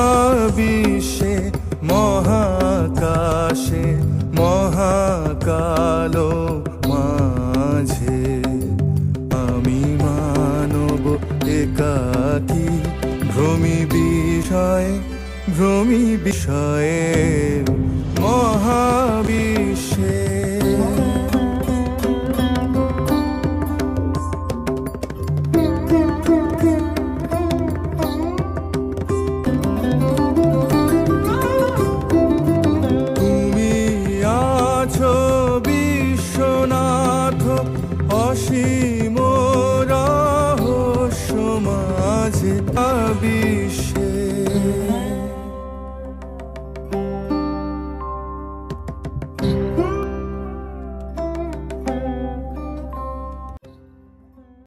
মহাবিশ্বে মহাকাশে মহাকালো মাঝে আমি মানব একাকি ভ্রমি বিষয় ভ্রমি বিষয়ে অসীম রহস্য মাঝে বিশ্ব